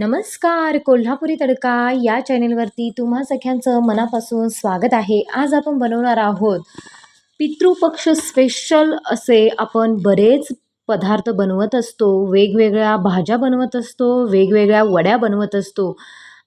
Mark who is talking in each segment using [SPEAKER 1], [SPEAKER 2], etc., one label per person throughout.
[SPEAKER 1] नमस्कार कोल्हापुरी तडका या चॅनेलवरती तुम्हा सख्यांचं मनापासून स्वागत आहे. आज आपण बनवणार आहोत पितृपक्ष स्पेशल असे आपण बरेच पदार्थ बनवत असतो वेगवेगळ्या भाज्या बनवत असतो वेगवेगळ्या वड्या बनवत असतो.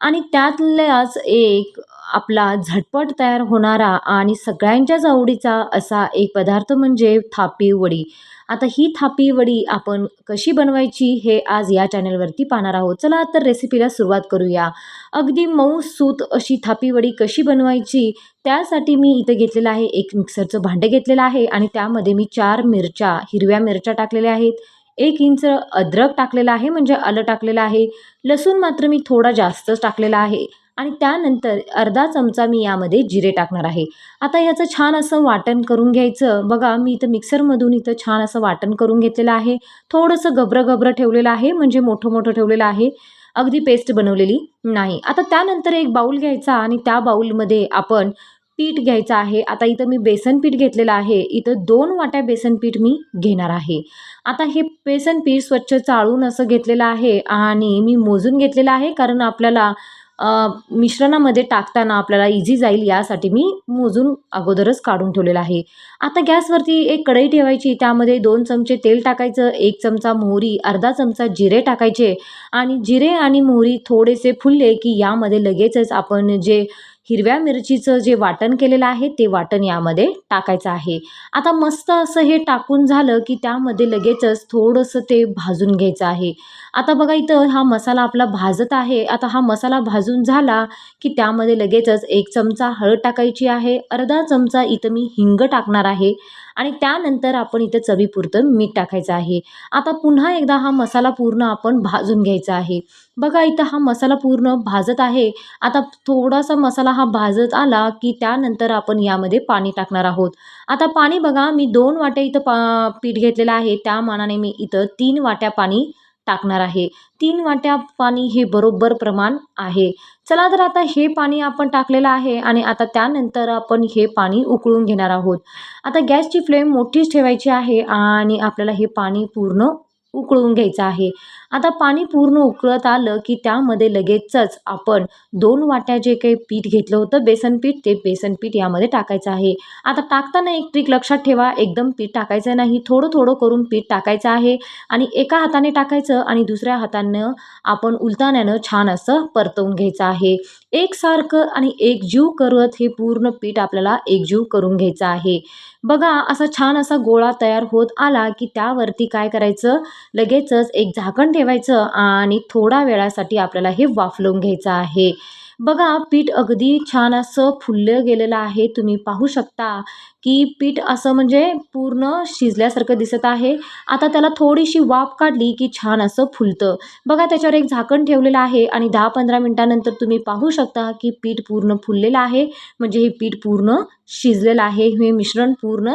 [SPEAKER 1] आणि त्यातल्याच एक आपला झटपट तयार होणारा आणि सगळ्यांच्याच आवडीचा असा एक पदार्थ म्हणजे थापी वडी. आता ही थापी वडी आपण कशी बनवायची हे आज या चॅनलवरती पाहणार आहोत. चला तर रेसिपीला सुरुवात करूया. अगदी मऊ सूत अशी थापी वडी कशी बनवायची त्यासाठी मी इथं घेतलेलं आहे एक मिक्सरचं भांडं घेतलेलं आहे आणि त्यामध्ये मी चार मिरच्या हिरव्या मिरच्या टाकलेल्या आहेत. एक इंच अद्रक टाकलेला आहे म्हणजे आलं टाकलेलं आहे. लसूण मात्र मी थोडा जास्तच टाकलेला आहे. आणि त्यानंतर अर्धा चमचा मी यामध्ये जिरे टाकणार आहे. आता याचं छान असं वाटण करून घ्यायचं. बघा मी इथं मिक्सरमधून इथं छान असं वाटण करून घेतलेलं आहे. थोडंसं गबरं गबरं ठेवलेलं आहे म्हणजे मोठं मोठं ठेवलेलं आहे. अगदी पेस्ट बनवलेली नाही. आता त्यानंतर एक बाऊल घ्यायचा आणि त्या बाऊलमध्ये आपण पीठ घ्यायचं आहे. आता इथं मी बेसन पीठ घेतलेलं आहे. इथं दोन वाट्या बेसन पीठ मी घेणार आहे. आता हे बेसन पीठ स्वच्छ चाळून असं घेतलेलं आहे आणि मी मोजून घेतलेलं आहे कारण आपल्याला मिश्रणामध्ये टाकताना आपल्याला इझी जाईल यासाठी मी मोजून अगोदरच काढून ठेवलेलं आहे. आता गॅसवरती एक कढई ठेवायची त्यामध्ये दोन चमचे तेल टाकायचं एक चमचा मोहरी अर्धा चमचा जिरे टाकायचे आणि जिरे आणि मोहरी थोडेसे फुलले की यामध्ये लगेचच आपण जे हिरव्या मिरचीचं जे वाटण केलेलं आहे ते वाटण यामध्ये टाकायचं आहे. आता मस्त असं हे टाकून झालं की त्यामध्ये लगेचच थोडंसं ते भाजून घ्यायचं आहे. आता बघा इथं हा मसाला आपला भाजत आहे. आता हा मसाला भाजून झाला की त्यामध्ये लगेचच एक चमचा हळद टाकायची आहे. अर्धा चमचा इथं मी हिंग टाकणार आहे. आणि त्यानंतर आपण इथं चवीपुरतं मीठ टाकायचं आहे. आता पुन्हा एकदा हा मसाला पूर्ण आपण भाजून घ्यायचा आहे. बघा इथं हा मसाला पूर्ण भाजत आहे. आता थोडासा मसाला हा भाजत आला की त्यानंतर आपण यामध्ये पाणी टाकणार आहोत. आता पाणी बघा मी दोन वाट्या इथं पा पीठ घेतलेलं आहे. त्या मानाने मी इथं तीन वाट्या पाणी टाकणार आहे. तीन वाट्या पाणी हे बरोबर प्रमाण आहे. चला तर आता हे पाणी आपण टाकलेलं आहे आणि आता त्यानंतर आपण हे पाणी उकळून घेणार आहोत. आता गॅसची फ्लेम मोठीच ठेवायची आहे आणि आपल्याला हे पाणी पूर्ण उकळून घ्यायचं आहे. आता पाणी पूर्ण उकळत आलं की त्यामध्ये लगेचच आपण दोन वाट्या जे काही पीठ घेतलं होतं बेसन पीठ ते बेसन पीठ यामध्ये टाकायचं आहे. आता टाकताना एक ट्रिक लक्षात ठेवा एकदम पीठ टाकायचं नाही थोडं थोडं करून पीठ टाकायचं आहे आणि एका हाताने टाकायचं आणि दुसऱ्या हातानं आपण उलताण्यानं छान असं परतवून घ्यायचं आहे. एकसारखं आणि एकजीव करत हे पूर्ण पीठ आपल्याला एकजीव करून घ्यायचं आहे. बघा असा छान असा गोळा तयार होत आला की त्यावरती काय करायचं? लगेचच एक झाकण ठेवायचं आणि थोडा वेळासाठी आपल्याला हे वाफलवून घ्यायचं आहे. बघा पीठ अगदी छान असं फुललं गेलेलं आहे. तुम्ही पाहू शकता की पीठ असं म्हणजे पूर्ण शिजल्यासारखं दिसत आहे. आता त्याला थोडीशी वाफ काढली की छान असं फुलतं. बघा त्याच्यावर एक झाकण ठेवलेलं आहे आणि दहा पंधरा मिनटानंतर तुम्ही पाहू शकता की पीठ पूर्ण फुललेलं आहे. म्हणजे हे पीठ पूर्ण शिजलेलं आहे. हे मिश्रण पूर्ण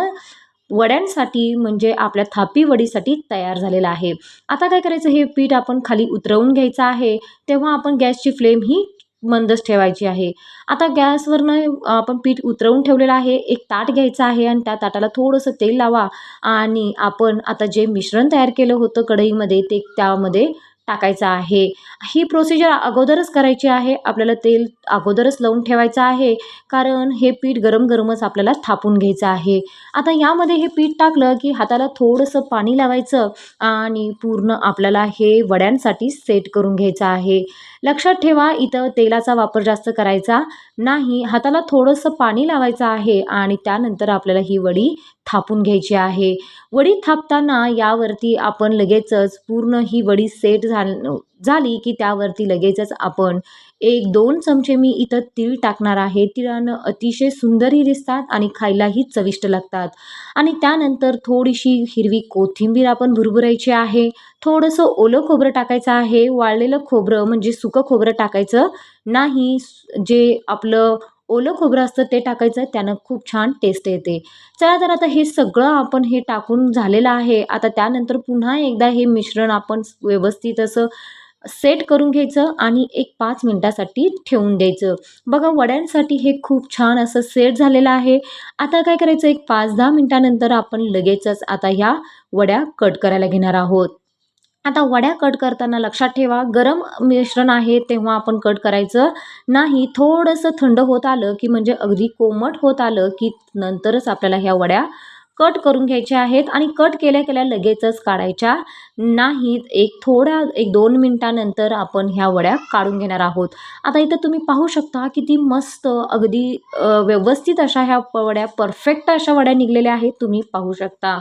[SPEAKER 1] वड्यांसाठी म्हणजे आपल्या थापी वडीसाठी तयार झालेलं आहे. आता काय करायचं? हे पीठ आपण खाली उतरवून घ्यायचं आहे. तेव्हा आपण गॅसची फ्लेम ही मंदच ठेवायची आहे. आता गॅसवरनं आपण पीठ उतरवून ठेवलेलं आहे. एक ताट घ्यायचं आहे आणि त्या ताटाला थोडंसं तेल लावा. आणि आपण आता जे मिश्रण तयार केलं होतं कढईमध्ये ते त्यामध्ये टाकायचं आहे. ही प्रोसिजर अगोदरच करायची आहे. आपल्याला तेल अगोदरच लावून ठेवायचं आहे. कारण हे पीठ गरम गरमच आपल्याला थापून घ्यायचं आहे. आता यामध्ये हे पीठ टाकलं की हाताला थोडंसं पाणी लावायचं आणि पूर्ण आपल्याला हे वड्यांसाठी सेट करून घ्यायचं आहे. लक्षात ठेवा इथं तेलाचा वापर जास्त करायचा नाही. हाताला थोडंसं पाणी लावायचं आहे आणि त्यानंतर आपल्याला ही वडी थापून घ्यायची आहे. वडी थापताना यावरती आपण लगेचच पूर्ण ही वडी सेट झाल झाली की त्यावरती लगेचच आपण एक दोन चमचे मी इथं तीळ टाकणार आहे. तिळानं अतिशय सुंदरही दिसतात आणि खायलाही चविष्ट लागतात. आणि त्यानंतर थोडीशी हिरवी कोथिंबीर आपण भुरभुरायची आहे. थोडंसं ओलं खोबरं टाकायचं आहे. वाळलेलं खोबरं म्हणजे सुकं खोबरं टाकायचं नाही. जे आपलं ओलं खोबरं असतं ते टाकायचं त्यानं खूप छान टेस्ट येते. चला तर आता हे सगळं आपण हे टाकून झालेलं आहे. आता त्यानंतर पुन्हा एकदा हे मिश्रण आपण व्यवस्थित असं सेट करून घ्यायचं आणि एक पाच मिनटासाठी ठेवून द्यायचं. बघा वड्यांसाठी हे खूप छान असं सेट झालेलं आहे. आता काय करायचं? एक पाच दहा मिनटानंतर आपण लगेचच आता ह्या वड्या कट करायला घेणार आहोत. आता वड्या कट करताना लक्षात ठेवा. गरम मिश्रण आहे तेव्हा आपण कट करायचं नाही. थोडंसं थंड होत आलं की म्हणजे अगदी कोमट होत आलं की नंतरच आपल्याला ह्या वड्या कट करून घ्यायच्या आहेत आणि कट केल्या केल्या लगेचच काढायच्या. नाहीत एक थोड्या एक दोन मिनटानंतर आपण ह्या वड्या काढून घेणार आहोत. आता इथं तुम्ही पाहू शकता किती मस्त अगदी व्यवस्थित अशा ह्या वड्या परफेक्ट अशा वड्या निघलेल्या आहेत तुम्ही पाहू शकता.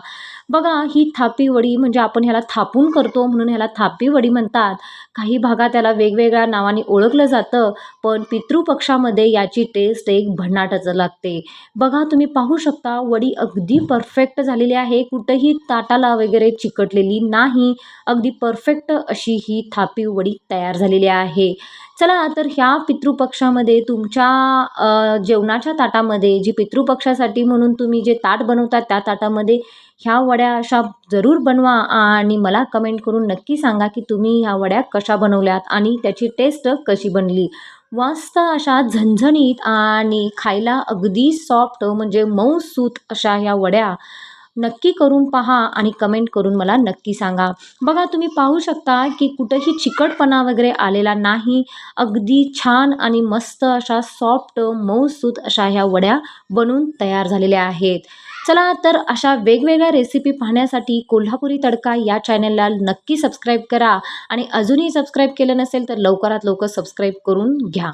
[SPEAKER 1] बघा ही थापी वडी म्हणजे आपण ह्याला थापून करतो म्हणून ह्याला थापी वडी म्हणतात. काही भागात त्याला वेगवेगळ्या नावाने ओळखलं जातं पण पितृपक्षामध्ये याची टेस्ट एक भन्नाटच लागते. बघा तुम्ही पाहू शकता वडी अगदी परफेक्ट परफेक्ट झालेली आहे. कुठंही ताटाला वगैरे चिकटलेली नाही. अगदी परफेक्ट अशी ही थापी वडी तयार झालेली आहे. चला तर ह्या पितृपक्षामध्ये तुमच्या जेवणाच्या ताटामध्ये जी पितृपक्षासाठी म्हणून तुम्ही जे ताट बनवता त्या ताटामध्ये ह्या वड्या अशा जरूर बनवा आणि मला कमेंट करून नक्की सांगा की तुम्ही ह्या वड्या कशा बनवल्यात आणि त्याची टेस्ट कशी बनली. मस्त अशा झणझणीत आणि खायला अगदी सॉफ्ट म्हणजे मऊसूत अशा ह्या वड्या नक्की करून पहा आणि कमेंट करून मला नक्की सांगा. बघा तुम्ही पाहू शकता की कुठंही चिकटपणा वगैरे आलेला नाही. अगदी छान आणि मस्त अशा सॉफ्ट मऊसूत अशा ह्या वड्या बनून तयार झालेल्या आहेत. चला तर अशा वेगवेगळ्या रेसिपी पाहण्यासाठी कोल्हापुरी तडका या चॅनलला नक्की सबस्क्राईब करा. आणि अजूनही सबस्क्राईब केलं नसेल तर लवकरात लवकर सबस्क्राईब करून घ्या.